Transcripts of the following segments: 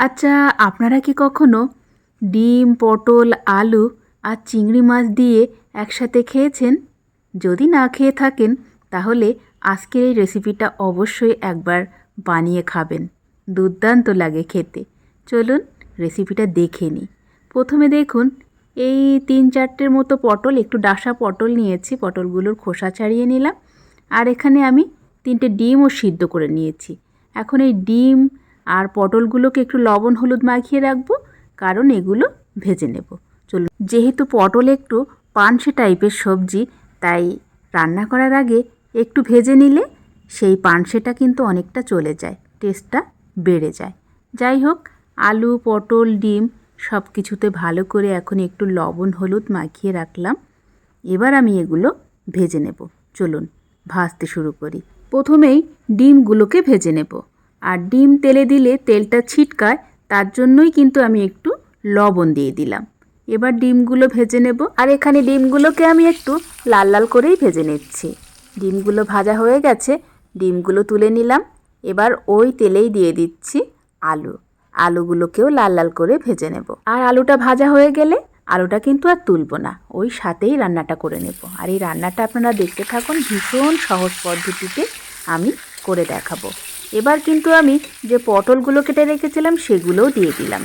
আচ্ছা আপনারা কি কখনো ডিম, পটল, আলু আর চিংড়ি মাছ দিয়ে একসাথে খেয়েছেন? যদি না খেয়ে থাকেন, তাহলে আজকের এই রেসিপিটা অবশ্যই একবার বানিয়ে খাবেন। দুর্দান্ত লাগে খেতে। চলুন রেসিপিটা দেখে নিই। প্রথমে দেখুন, এই তিন চারটের মতো পটল, একটু ডাসা পটল নিয়েছি, পটলগুলোর খোসা ছাড়িয়ে নিলাম। আর এখানে আমি তিনটে ডিমও সিদ্ধ করে নিয়েছি। এখন এই ডিম আর পটলগুলোকে একটু লবণ হলুদ মাখিয়ে রাখব, কারণ এগুলো ভেজে নেব। চলুন, যেহেতু পটল একটু পানসে টাইপের সবজি, তাই রান্না করার আগে একটু ভেজে নিলে সেই পানসেটা কিন্তু অনেকটা চলে যায়, টেস্টটা বেড়ে যায়। যাই হোক, আলু, পটল, ডিম সব কিছুতে ভালো করে এখন একটু লবণ হলুদ মাখিয়ে রাখলাম। এবার আমি এগুলো ভেজে নেব। চলুন, ভাজতে শুরু করি। প্রথমেই ডিমগুলোকে ভেজে নেব। আর ডিম তেলে দিলে তেলটা ছিটকায়, তার জন্যই কিন্তু আমি একটু লবণ দিয়ে দিলাম। এবার ডিমগুলো ভেজে নেব। আর এখানে ডিমগুলোকে আমি একটু লাল লাল করেই ভেজে নিচ্ছি। ডিমগুলো ভাজা হয়ে গেছে, ডিমগুলো তুলে নিলাম। এবার ওই তেলেই দিয়ে দিচ্ছি আলু। আলুগুলোকেও লাল লাল করে ভেজে নেব। আর আলুটা ভাজা হয়ে গেলে আলুটা কিন্তু আর তুলব না। ওই সাথেই রান্নাটা করে নেব। আর এই রান্নাটা আপনারা দেখতে থাকুন, ভীষণ সহজ পদ্ধতিতে আমি করে দেখাবো। এবার কিন্তু আমি যে পটলগুলো কেটে রেখেছিলাম সেগুলোও দিয়ে দিলাম।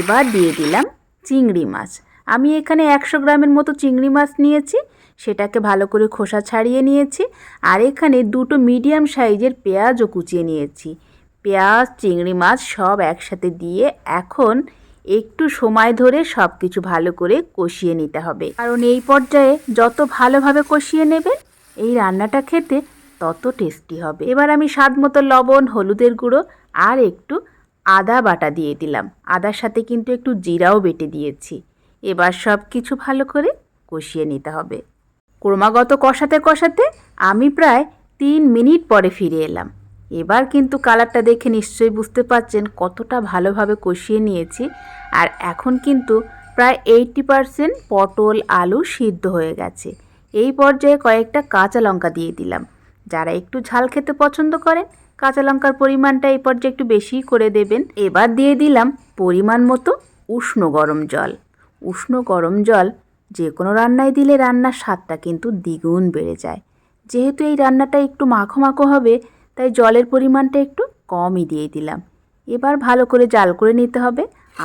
এবার দিয়ে দিলাম চিংড়ি মাছ। আমি এখানে একশো গ্রামের মতো চিংড়ি মাছ নিয়েছি, সেটাকে ভালো করে খোসা ছাড়িয়ে নিয়েছি, আর এখানে দুটো মিডিয়াম সাইজের পেঁয়াজও কুচিয়ে নিয়েছি। পেঁয়াজ, চিংড়ি মাছ সব একসাথে দিয়ে এখন একটু সময় ধরে সব কিছু ভালো করে কষিয়ে নিতে হবে। কারণ এই পর্যায়ে যত ভালোভাবে কষিয়ে নেবেন এই রান্নাটা খেতে তত টেস্টি হবে। এবার আমি স্বাদ মতো লবণ, হলুদের গুঁড়ো আর একটু আদা বাটা দিয়ে দিলাম। আদার সাথে কিন্তু একটু জিরাও বেটে দিয়েছি। এবার সব কিছু ভালো করে কষিয়ে নিতে হবে। ক্রমাগত কষাতে কষাতে আমি প্রায় তিন মিনিট পরে ফিরে এলাম। এবার কিন্তু কালারটা দেখে নিশ্চয়ই বুঝতে পারছেন কতটা ভালোভাবে কষিয়ে নিয়েছি আর এখন কিন্তু প্রায় এইটটি পারসেন্ট পটল আলু সিদ্ধ হয়ে গেছে। এই পর্যায়ে কয়েকটা কাঁচা লঙ্কা দিয়ে দিলাম। যারা একটু ঝাল খেতে পছন্দ করেন, কাঁচা লঙ্কার পরিমাণটা এই পর্যায়ে একটু বেশিই করে দেবেন। এবার দিয়ে দিলাম পরিমাণ মতো উষ্ণ গরম জল। উষ্ণ গরম জল যে কোনো রান্নায় দিলে রান্নার স্বাদটা কিন্তু দ্বিগুণ বেড়ে যায়। যেহেতু এই রান্নাটা একটু মাখো মাখো হবে, তাই জলের পরিমাণটা একটু কমই দিয়ে দিলাম। এবার ভালো করে জাল করে নিতে হবে,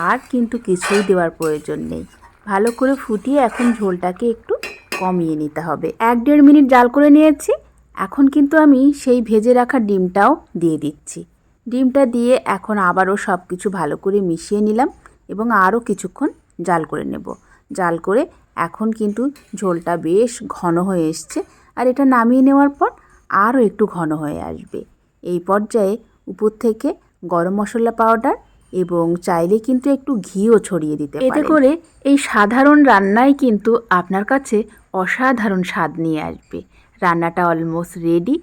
আর কিন্তু কিছুই দেওয়ার প্রয়োজন নেই। ভালো করে ফুটিয়ে এখন ঝোলটাকে একটু কমিয়ে নিতে হবে। এক দেড় মিনিট জাল করে নিয়েছি এখন কিন্তু আমি সেই ভেজে রাখা ডিমটাও দিয়ে দিচ্ছি। ডিমটা দিয়ে এখন আবারও সব কিছু ভালো করে মিশিয়ে নিলাম এবং আরও কিছুক্ষণ জাল করে নেব। জাল করে এখন কিন্তু ঝোলটা বেশ ঘন হয়ে এসছে আর এটা নামিয়ে নেওয়ার পর আরও একটু ঘন হয়ে আসবে। এই পর্যায়ে উপর থেকে গরম মশলা পাউডার এবং চাইলে কিন্তু একটু ঘিও ছড়িয়ে দিতে এতে করে এই সাধারণ রান্নাই কিন্তু আপনার কাছে অসাধারণ স্বাদ নিয়ে আসবে। রান্নাটা অলমোস্ট রেডি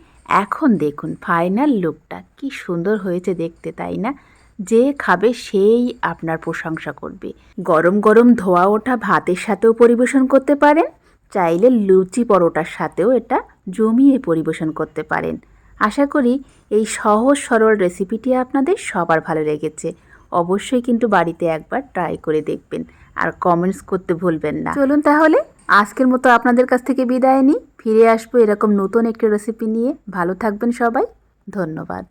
এখন দেখুন ফাইনাল লুকটা কি সুন্দর হয়েছে দেখতে, তাই না? যে খাবে সেই আপনার প্রশংসা করবে। গরম গরম ধোয়া ওঠা ভাতের সাথেও পরিবেশন করতে পারেন, চাইলে লুচি পরোটার সাথেও এটা জমিয়ে পরিবেশন করতে পারেন। আশা করি এই সহজ সরল রেসিপিটি আপনাদের সবার ভালো লেগেছে। অবশ্যই কিন্তু বাড়িতে একবার ট্রাই করে দেখবেন, আর কমেন্টস করতে ভুলবেন না। চলুন তাহলে, আজকের মতো আপনাদের কাছ থেকে বিদায় নিই। ফিরে আসব এরকম নতুন একটি রেসিপি নিয়ে। ভালো থাকবেন সবাই। ধন্যবাদ।